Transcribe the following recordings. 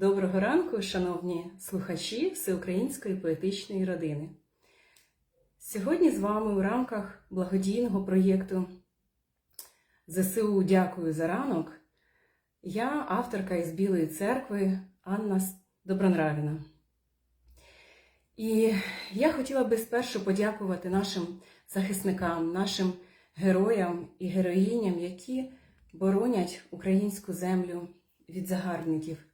Доброго ранку, шановні слухачі Всеукраїнської поетичної родини. Сьогодні з вами у рамках благодійного проєкту ЗСУ Дякую за ранок. Я авторка із Білої церкви Анна Добронравіна. І я хотіла би спершу подякувати нашим захисникам, нашим героям і героїням, які боронять українську землю від загарбників,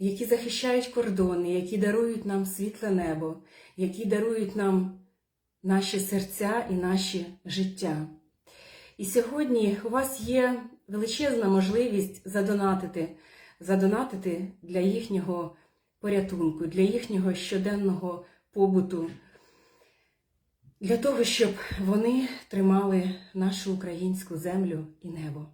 які захищають кордони, які дарують нам світле небо, які дарують нам наші серця і наші життя. І сьогодні у вас є величезна можливість задонатити, задонатити для їхнього порятунку, для їхнього щоденного побуту, для того, щоб вони тримали нашу українську землю і небо.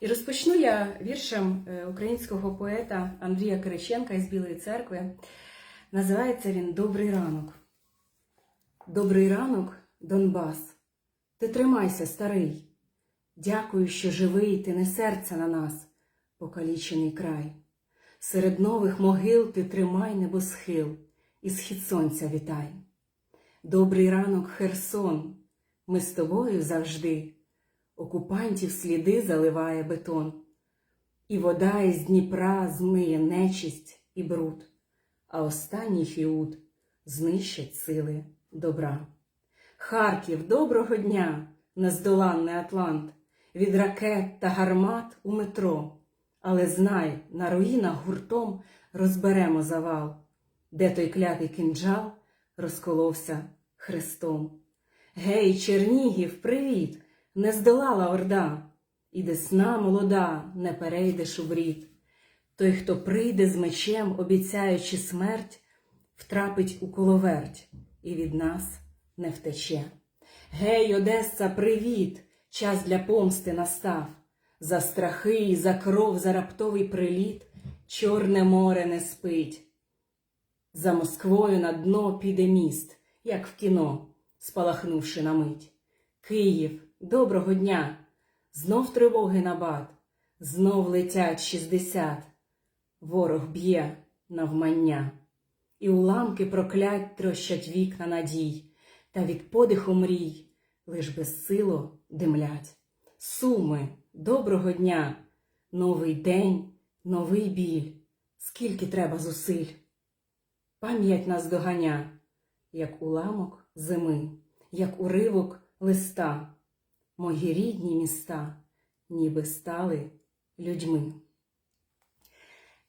І розпочну я віршем е, українського поета Андрія Кириченка із Білої церкви. Називається він Добрий ранок. Добрий ранок, Донбас. Ти тримайся, старий. Дякую, що живий, ти не серце на нас, покалічений край. Серед нових могил ти тримай небосхил і схід сонця вітай. Добрий ранок, Херсон, ми з тобою завжди. Окупантів сліди заливає бетон, і вода із Дніпра змиє нечисть і бруд, а останній фіут знищить сили добра. Харків, доброго дня, нездоланний Атлант, від ракет та гармат у метро. Але знай, на руїнах гуртом розберемо завал, де той клятий кинджал розколовся хрестом. Гей, Чернігів, привіт! Не здолала орда, і десна молода, не перейдеш у брід. Той, хто прийде з мечем, обіцяючи смерть, втрапить у коловерть і від нас не втече. Гей, Одеса, привіт! Час для помсти настав. За страхи за кров, за раптовий приліт Чорне море не спить. За Москвою на дно піде міст, як в кіно, спалахнувши на мить. Київ, доброго дня! Знов тривоги на бат, знов летять шістдесят. Ворог б'є навмання, і уламки проклять трощать вікна надій, та від подиху мрій лиш безсило димлять. Суми, доброго дня! Новий день, новий біль, скільки треба зусиль. Пам'ять нас доганя, як уламок зими, як уривок листа, мої рідні міста, ніби стали людьми.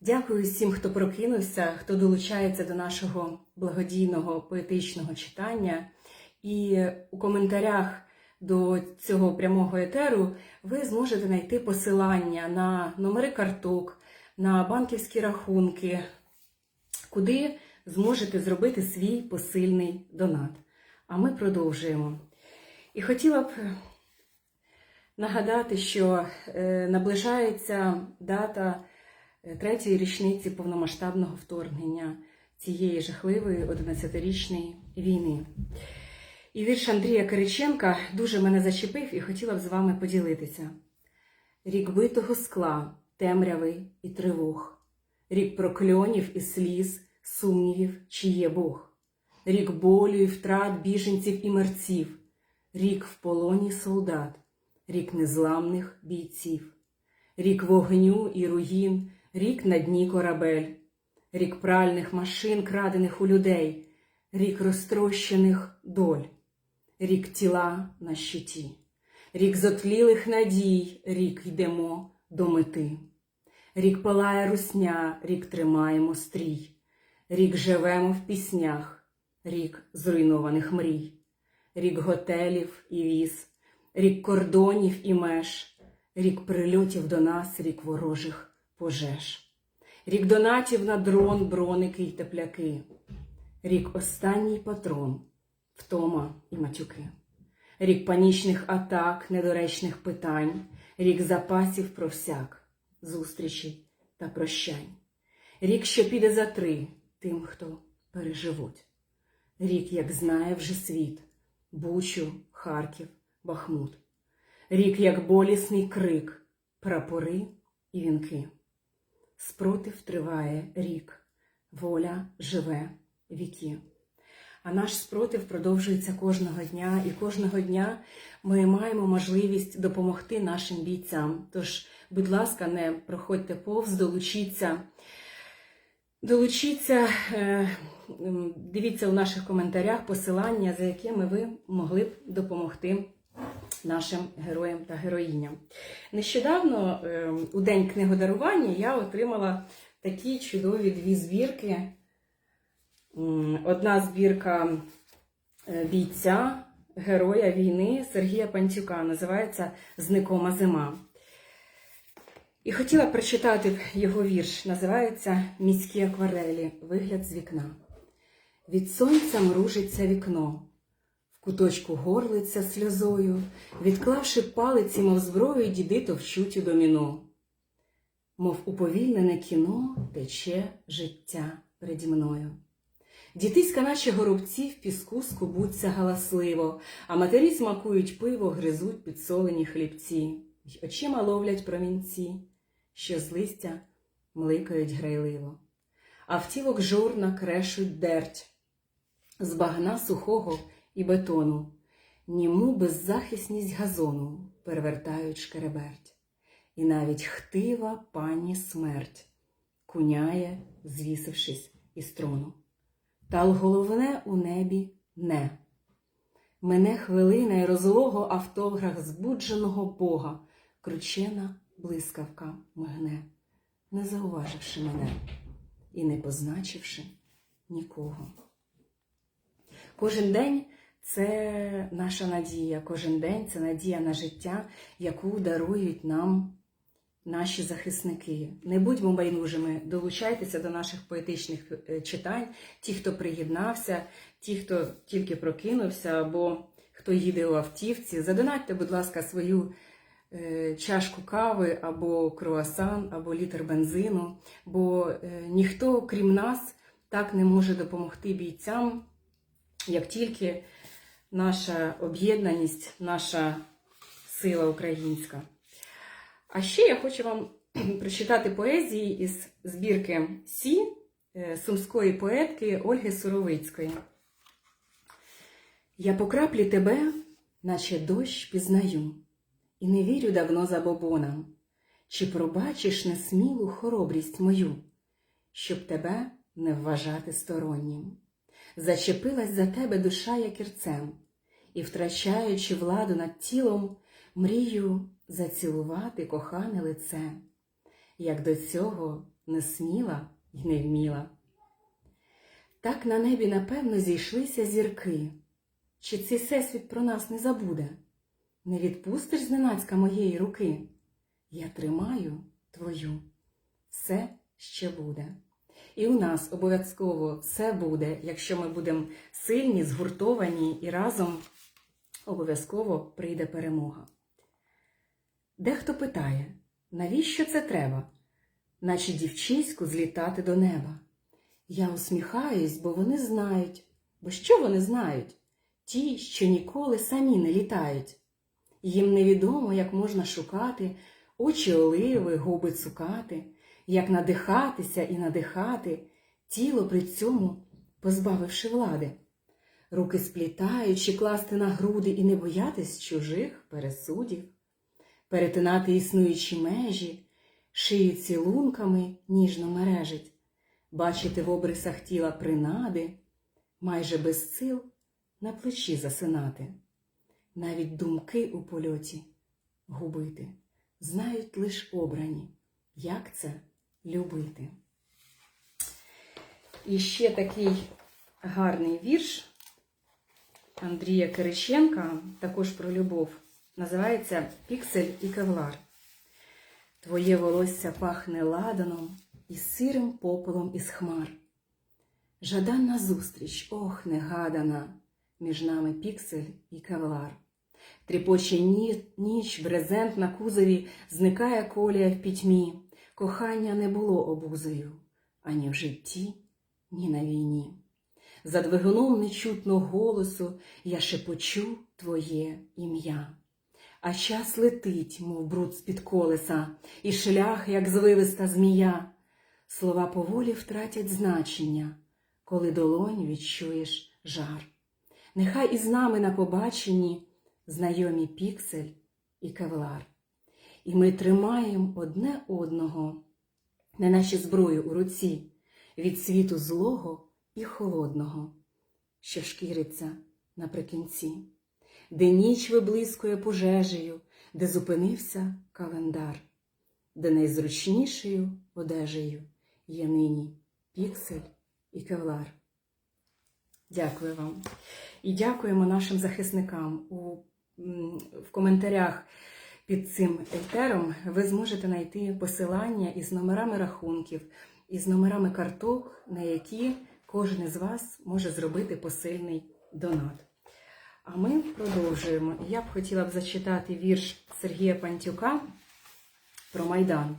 Дякую всім, хто прокинувся, хто долучається до нашого благодійного поетичного читання. І у коментарях до цього прямого етеру ви зможете знайти посилання на номери карток, на банківські рахунки, куди зможете зробити свій посильний донат. А ми продовжуємо. І хотіла б нагадати, що е, наближається дата е, третьої річниці повномасштабного вторгнення цієї жахливої 11-річної війни. І вірш Андрія Кириченка дуже мене зачепив і хотіла б з вами поділитися. Рік битого скла, темряви і тривог, рік прокльонів і сліз, сумнівів, чи є Бог, рік болю і втрат біженців і мерців, рік в полоні солдат, рік незламних бійців, рік вогню і руїн, рік на дні корабель, рік пральних машин, крадених у людей, рік розтрощених доль. Рік тіла на щиті, рік зотлілих надій, рік йдемо до мети. Рік палає русня, рік тримаємо стрій, рік живемо в піснях, рік зруйнованих мрій, рік готелів і віз, рік кордонів і меж, рік прильотів до нас, рік ворожих пожеж, рік донатів на дрон, броники й тепляки, рік останній патрон втома і матюки. Рік панічних атак, недоречних питань, рік запасів про всяк, зустрічей та прощань. Рік, що піде за три тим, хто переживуть. Рік, як знає вже світ, Бучу, Харків, Бахмут. Рік, як болісний крик, прапори і вінки. спротив триває рік, воля живе віки. А наш спротив продовжується кожного дня, і кожного дня ми маємо можливість допомогти нашим бійцям. Тож, будь ласка, не проходьте повз, долучіться. Долучіться, е, дивіться у наших коментарях посилання, за якими ви могли б допомогти нашим героям та героїням. Нещодавно, е, у День книгодарування, я отримала такі чудові дві збірки. Одна збірка е, бійця, героя війни Сергія Пантюка, називається Зникома зима. І хотіла прочитати його вірш. Називається Міські акварелі. Вигляд з вікна. Від сонця мружиться вікно, куточку горлиця сльозою, відклавши палиці, мов зброю, діди товчуть у доміно. Мов уповільнене кіно тече життя переді мною. Дітиська, наче горобці, в піску скубуться галасливо, а матері смакують пиво, гризуть підсолені хлібці, й очима ловлять промінці, що з листя мликають грайливо. А втілок жорна крешуть дерть, з багна сухого і бетону, німу беззахисність газону перевертають шкереберть. І навіть хтива пані смерть куняє, звісившись із трону. Та головне у небі не. Мене хвилина й розлого автограф збудженого Бога, кручена блискавка мигне, не зауваживши мене і не позначивши нікого. Кожен день це наша надія, кожен день це надія на життя, яку дарують нам наші захисники. Не будьмо байдужими, долучайтеся до наших поетичних е, читань, ті, хто приєднався, ті, хто тільки прокинувся, або хто їде у автівці. Задонатьте, будь ласка, свою е, чашку кави, або круасан, або літр бензину, бо е, ніхто, крім нас, так не може допомогти бійцям, як тільки наша об'єднаність, наша сила українська. А ще я хочу вам прочитати поезії із збірки Сі е, сумської поетки Ольги Суровицької. Я по краплі тебе, наче дощ, пізнаю, і не вірю давно забобонам, чи пробачиш несмілу хоробрість мою, щоб тебе не вважати стороннім. Зачепилась за тебе душа якірцем, і, втрачаючи владу над тілом, мрію зацілувати кохане лице, як до цього не сміла й не вміла. Так на небі, напевно, зійшлися зірки. Чи цей всесвіт про нас не забуде? Не відпустиш зненацька моєї руки? Я тримаю твою, все ще буде. І у нас обов'язково все буде, якщо ми будемо сильні, згуртовані і разом обов'язково прийде перемога. Дехто питає, навіщо це треба, наче дівчиську злітати до неба. Я усміхаюсь, бо вони знають, бо що вони знають? Ті, що ніколи самі не літають. Їм невідомо, як можна шукати очі оливи, губи цукати, як надихатися і надихати, тіло при цьому позбавивши влади, руки сплітаючи, класти на груди і не боятись чужих пересудів. Перетинати існуючі межі, шию цілунками ніжно мережить, бачити в обрисах тіла принади, майже без сил на плечі засинати, навіть думки у польоті губити, знають лиш обрані, як це любити. І ще такий гарний вірш Андрія Кириченка, також про любов. Називається Піксель і кевлар. Твоє волосся пахне ладаном і сирим попелом із хмар. Жаданна зустріч, ох, негадана, між нами піксель і кевлар. Тріпоче ніч, брезент на кузові, зникає колія в пітьмі. Кохання не було обузою ані в житті, ні на війні. За двигуном нечутно голосу я шепочу твоє ім'я. А час летить, мов бруд з-під колеса, і шлях, як звивиста змія, слова поволі втратять значення, коли долонь відчуєш жар. Нехай із нами на побаченні знайомі піксель і кевлар. І ми тримаємо одне одного, не наші зброї у руці, від світу злого і холодного, що шкіриться наприкінці, де ніч виблискує пожежею, де зупинився календар, де найзручнішою одежею є нині піксель і кевлар. Дякую вам. І дякуємо нашим захисникам. У, в коментарях під цим етером ви зможете знайти посилання із номерами рахунків, із номерами карток, на які кожен із вас може зробити посильний донат. А ми продовжуємо. Я б хотіла б зачитати вірш Сергія Пантюка про Майдан.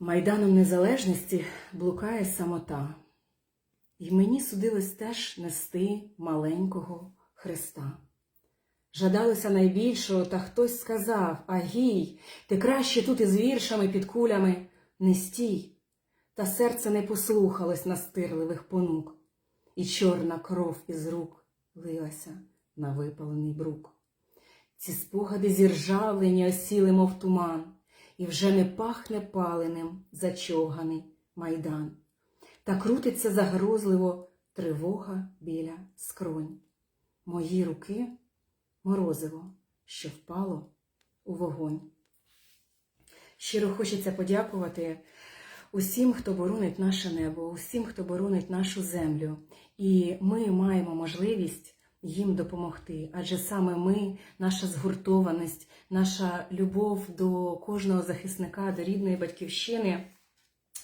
Майданом незалежності блукає самота. І мені судилось теж нести маленького Христа. Жадалося найбільшого, та хтось сказав Агій, ти краще тут із віршами під кулями не стій. Та серце не послухалось настирливих понук, і чорна кров із рук лилася на випалений брук. Ці спогади зіржавлені осіли, мов туман, і вже не пахне паленим зачовганий майдан. Та крутиться загрозливо тривога біля скронь. Мої руки морозиво, що впало у вогонь. Щиро хочеться подякувати усім, хто боронить наше небо, усім, хто боронить нашу землю. І ми маємо можливість їм допомогти. Адже саме ми, наша згуртованість, наша любов до кожного захисника, до рідної батьківщини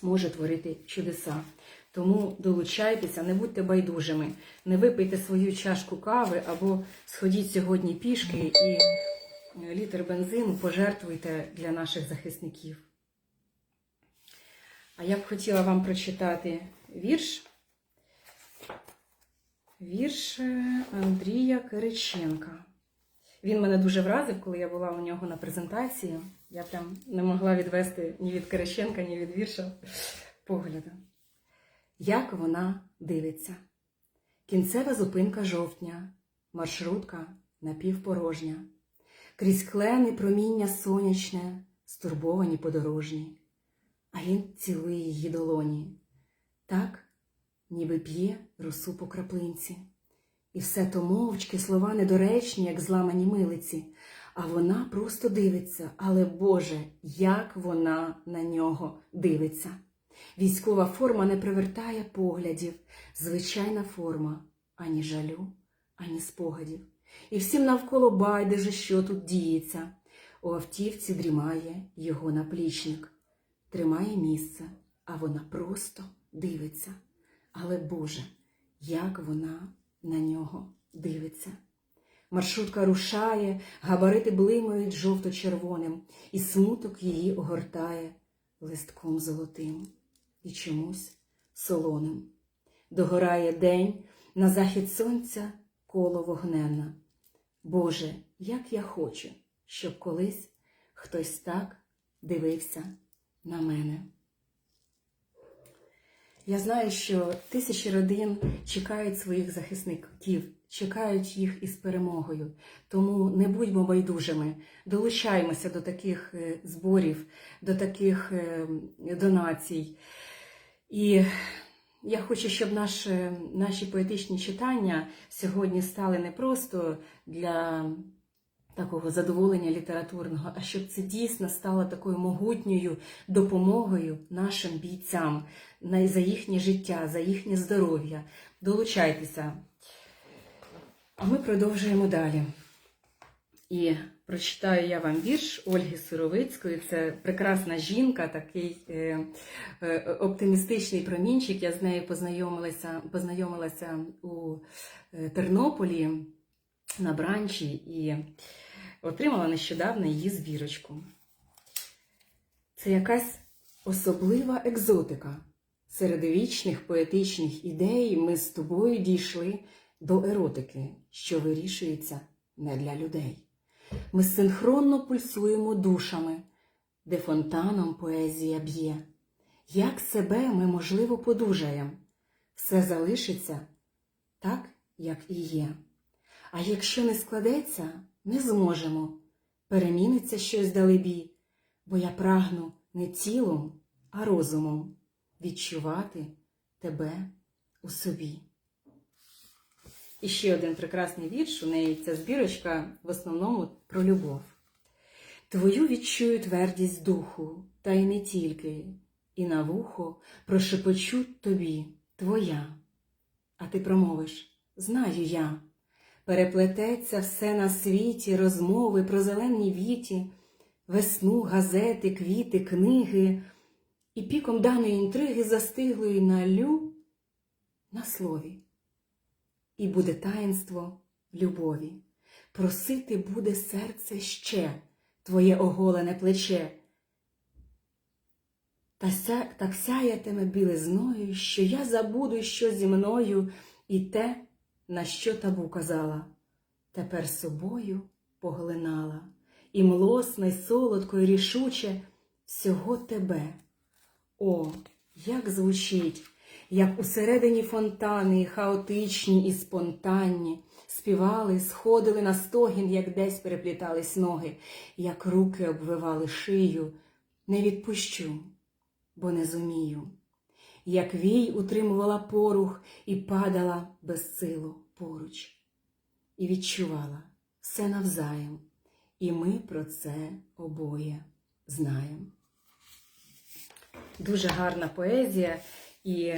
може творити чудеса. Тому долучайтеся, не будьте байдужими, не випийте свою чашку кави або сходіть сьогодні пішки і літр бензину пожертвуйте для наших захисників. А я б хотіла вам прочитати вірш. Вірш е, Андрія Кириченка. Він мене дуже вразив, коли я була у нього на презентації. Я прям не могла відвести ні від Кириченка, ні від вірша погляду. Як вона дивиться. Кінцева зупинка жовтня, маршрутка напівпорожня, крізь клени проміння сонячне, стурбовані подорожні, а він цілує її долоні, так, ніби п'є росу по краплинці. І все то мовчки слова недоречні, як зламані милиці, а вона просто дивиться, але Боже, як вона на нього дивиться. Військова форма не привертає поглядів, звичайна форма ані жалю, ані спогадів. І всім навколо байдуже, що тут діється. У автівці дрімає його наплічник, тримає місце, а вона просто дивиться. Але Боже, як вона на нього дивиться. Маршрутка рушає, габарити блимають жовто-червоним, і смуток її огортає листком золотим і чомусь солоним. Догорає день на захід сонця коло вогненна. Боже, як я хочу, щоб колись хтось так дивився на мене. Я знаю, що тисячі родин чекають своїх захисників, чекають їх із перемогою. Тому не будьмо байдужими, долучаємося до таких е, зборів, до таких е, донацій. І я хочу, щоб наш, наші поетичні читання сьогодні стали не просто для такого задоволення літературного, а щоб це дійсно стало такою могутньою допомогою нашим бійцям за їхнє життя, за їхнє здоров'я. Долучайтеся. А ми продовжуємо далі. І прочитаю я вам вірш Ольги Суровицької. Це прекрасна жінка, такий е, е, оптимістичний промінчик. Я з нею познайомилася, познайомилася у е, Тернополі на бранчі і отримала нещодавно її збірочку. Це якась особлива екзотика. Середовічних поетичних ідей ми з тобою дійшли до еротики, що вирішується не для людей. Ми синхронно пульсуємо душами, де фонтаном поезія б'є. як себе ми, можливо, подужаєм. Все залишиться так, як і є. А якщо не складеться, не зможемо. Переміниться щось далебі, бо я прагну не тілом, а розумом відчувати тебе у собі. І ще один прекрасний вірш. У неї ця збірочка в основному про любов. Твою відчую твердість духу, та й не тільки, і на вухо прошепочу тобі твоя. А ти промовиш знаю я. Переплететься все на світі, розмови про зелені віті, весну, газети, квіти, книги, і піком даної інтриги застиглої на лю на слові. І буде таїнство любові. Просити буде серце ще твоє оголене плече. Та ся, так сяятиме білизною, що я забуду, що зі мною, і те, на що табу казала, тепер собою поглинала, і млосно, й солодко, й рішуче всього тебе. О, як звучить, як усередині фонтани, хаотичні і спонтанні, співали, сходили на стогін, як десь переплітались ноги, як руки обвивали шию, не відпущу, бо не зумію. Як вій утримувала порух і падала безсило поруч, і відчувала все навзаєм, і ми про це обоє знаємо. Дуже гарна поезія, і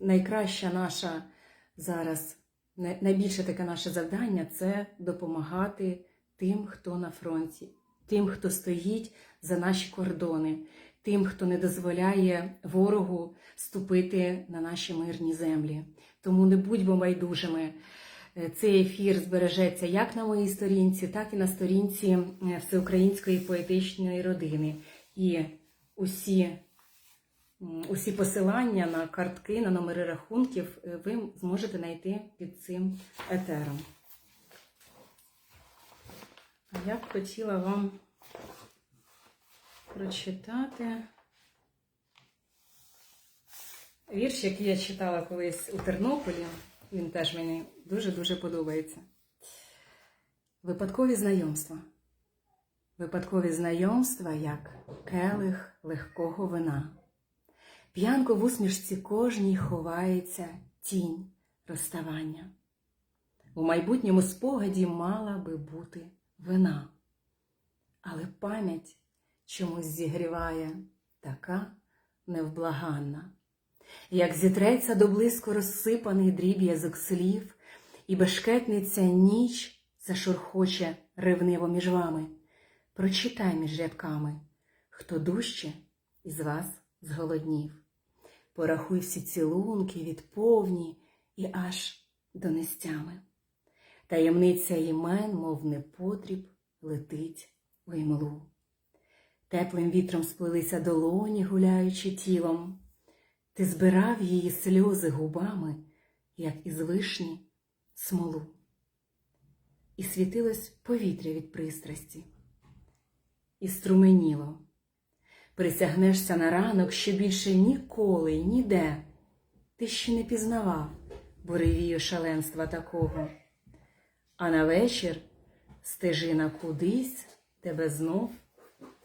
найкраща наша зараз, найбільше таке наше завдання це допомагати тим, хто на фронті, тим, хто стоїть за наші кордони, тим, хто не дозволяє ворогу ступити на наші мирні землі. Тому не будьмо байдужими. Е, Цей ефір збережеться як на моїй сторінці, так і на сторінці е, Всеукраїнської поетичної родини. І усі, усі посилання на картки, на номери рахунків е, ви зможете знайти під цим етером. Я б хотіла вам прочитати вірш, який я читала колись у Тернополі. Він теж мені дуже-дуже подобається. Випадкові знайомства. Випадкові знайомства, як келих легкого вина. П'янко в усмішці кожній ховається тінь розставання. У майбутньому спогаді мала би бути вина, але пам'ять чомусь зігріває така невблаганна. Як зітреться до блиску розсипаний дріб'язок слів, і бешкетниця ніч зашурхоче ревниво між вами. Прочитай між рядками, хто дужче із вас зголоднів. Порахуй всі цілунки від повні і аж до нестями. Таємниця імен, мов непотріб, летить у імлу. Теплим вітром сплелися долоні, гуляючи тілом. Ти збирав її сльози губами, як із вишні смолу. І світилось повітря від пристрасті, і струменіло. Присягнешся на ранок, що більше ніколи ніде ти ще не пізнавав буревію шаленства такого. А на вечір стежина кудись тебе знов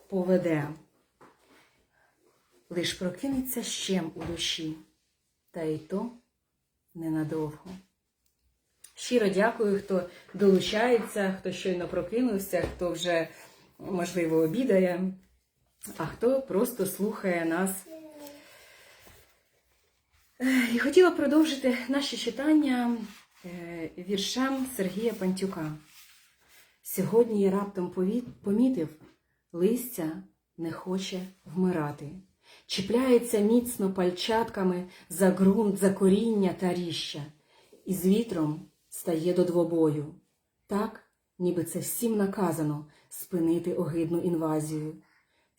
поведе. Лиш прокинеться щем у душі, та й то ненадовго. Щиро дякую, хто долучається, хто щойно прокинувся, хто вже, можливо, обідає, а хто просто слухає нас. Ех, І хотіла продовжити наше читання е, віршем Сергія Пантюка. Сьогодні я раптом помітив, листя не хоче вмирати, чіпляється міцно пальчатками за ґрунт, за коріння та ріща, і з вітром стає до двобою. Так, ніби це всім наказано спинити огидну інвазію.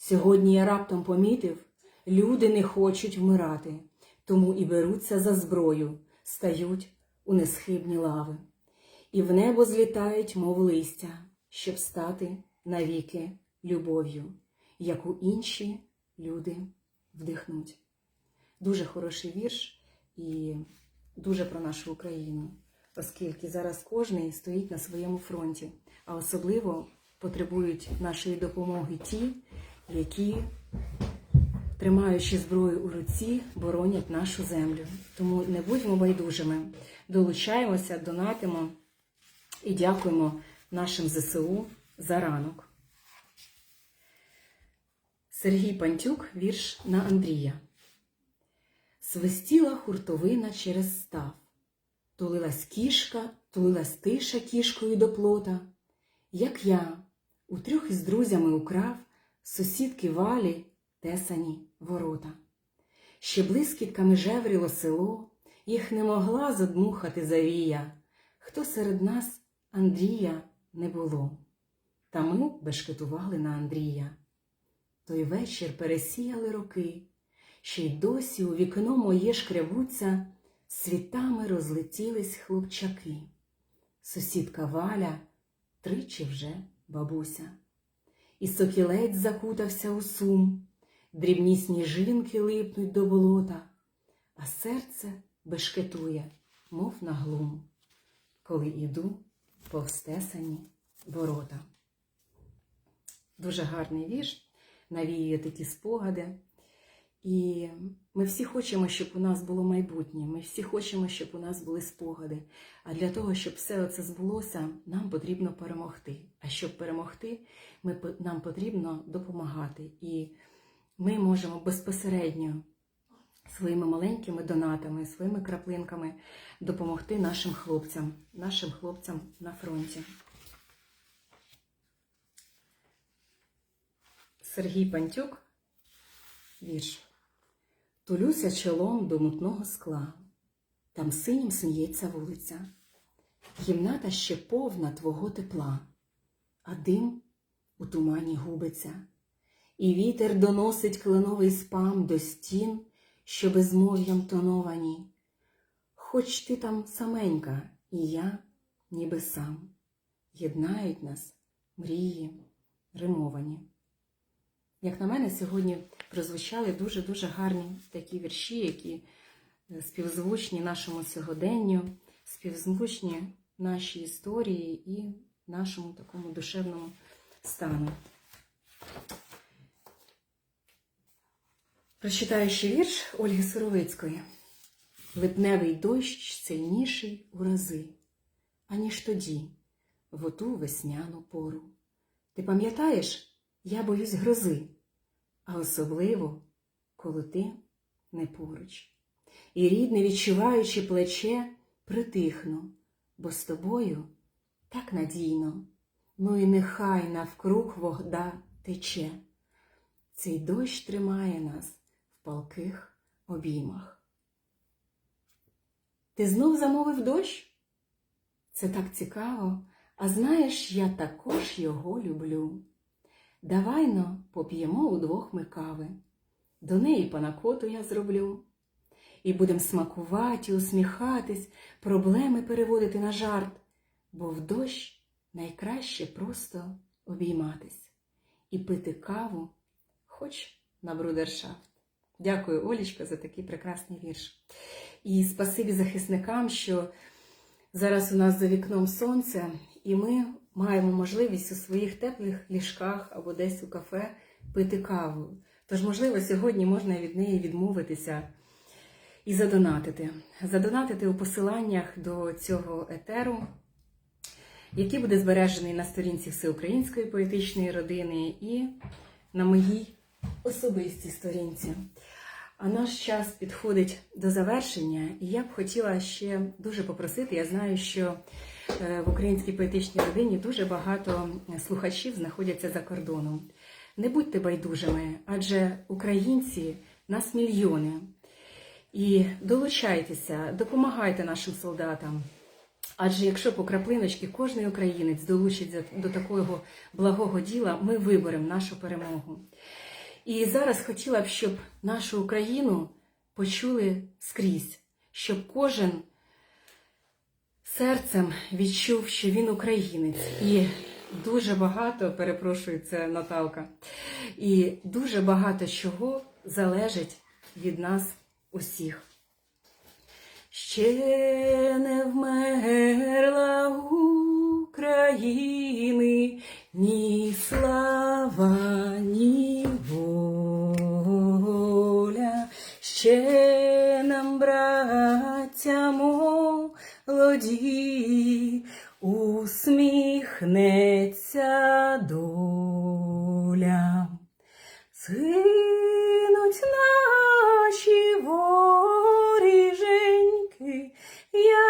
Сьогодні я раптом помітив, люди не хочуть вмирати, тому і беруться за зброю, стають у несхибні лави, і в небо злітають, мов листя, щоб стати навіки любов'ю, яку інші люди вдихнуть. Дуже хороший вірш і дуже про нашу Україну, оскільки зараз кожен стоїть на своєму фронті, а особливо потребують нашої допомоги ті, які, тримаючи зброю у руці, боронять нашу землю. Тому не будьмо байдужими, долучаємося, донатимо і дякуємо нашим ЗСУ за ранок. Сергій Пантюк, вірш на Андрія. Свистіла хуртовина через став, тулилась кішка, тулилась тиша кішкою до плота, як я у із друзями украв сусідки валі тесані ворота. Ще блискітками жевріло село, їх не могла задмухати завія, хто серед нас Андрія не було. Та ми бешкетували на Андрія. Той вечір пересіяли роки, ще й досі у вікно моє шкрябуться, світами розлетілись хлопчаки. Сусідка Валя тричі вже бабуся. І сокілець закутався у сум, дрібні сніжинки липнуть до болота, а серце бешкетує, мов на глум, коли іду повстесані ворота. Дуже гарний вірш навіює такі спогади. І ми всі хочемо, щоб у нас було майбутнє. Ми всі хочемо, щоб у нас були спогади. А для того, щоб все це збулося, нам потрібно перемогти. А щоб перемогти, ми, нам потрібно допомагати. І ми можемо безпосередньо своїми маленькими донатами, своїми краплинками допомогти нашим хлопцям, нашим хлопцям на фронті. Сергій Пантюк, вірш. Тулюся чолом до мутного скла, там синім сміється вулиця. Кімната ще повна твого тепла, а дим у тумані губиться, і вітер доносить кленовий спам до стін, що безмов'ям тоновані. Хоч ти там саменька, і я, ніби сам, єднають нас мрії римовані. Як на мене, сьогодні прозвучали дуже-дуже гарні такі вірші, які е, співзвучні нашому сьогоденню, співзвучні нашій історії і нашому такому душевному стану. Прочитаю ще вірш Ольги Суровицької. Липневий дощ сильніший у рази, аніж тоді, в оту весняну пору. Ти пам'ятаєш, я боюсь грози, а особливо, коли ти не поруч. І рідне, відчуваючи плече, притихну, бо з тобою так надійно, ну і нехай навкруг вода тече. Цей дощ тримає нас в палких обіймах. Ти знов замовив дощ? Це так цікаво, а знаєш, я також його люблю. Давайно поп'ємо удвох ми кави, до неї панакоту я зроблю. І будем смакувати, усміхатись, проблеми переводити на жарт, бо в дощ найкраще просто обійматись і пити каву, хоч на брудершафт. Дякую, Олічка, за такий прекрасний вірш. І спасибі захисникам, що зараз у нас за вікном сонце, і ми маємо можливість у своїх теплих ліжках або десь у кафе пити каву. Тож, можливо, сьогодні можна від неї відмовитися і задонатити. Задонатити у посиланнях до цього етеру, який буде збережений на сторінці Всеукраїнської поетичної родини і на моїй особистій сторінці. А наш час підходить до завершення, і я б хотіла ще дуже попросити. Я знаю, що в українській поетичній родині дуже багато слухачів знаходяться за кордоном. Не будьте байдужими, адже українці нас мільйони. І долучайтеся, допомагайте нашим солдатам. Адже якщо по краплиночці кожен українець долучиться до такого благого діла, ми виберемо нашу перемогу. І зараз хотіла б, щоб нашу Україну почули скрізь, щоб кожен серцем відчув, що він українець. І дуже багато, перепрошую, це Наталка, і дуже багато чого залежить від нас усіх. Ще не вмерла України ні слава, ні воля. Ще нам, браття молоді, усміхнеться доля. Згинуть наші воріженьки, як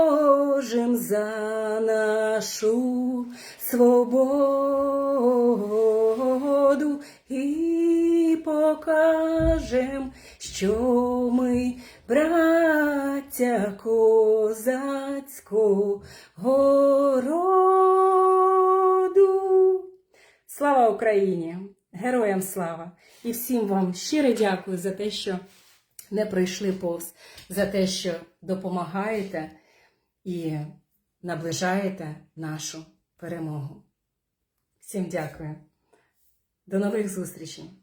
за нашу свободу і покажем, що ми браття козацького роду. Слава Україні! Героям слава! І всім вам щиро дякую за те, що не пройшли повз, за те, що допомагаєте і наближаєте нашу перемогу. Всім дякую. До нових зустрічей!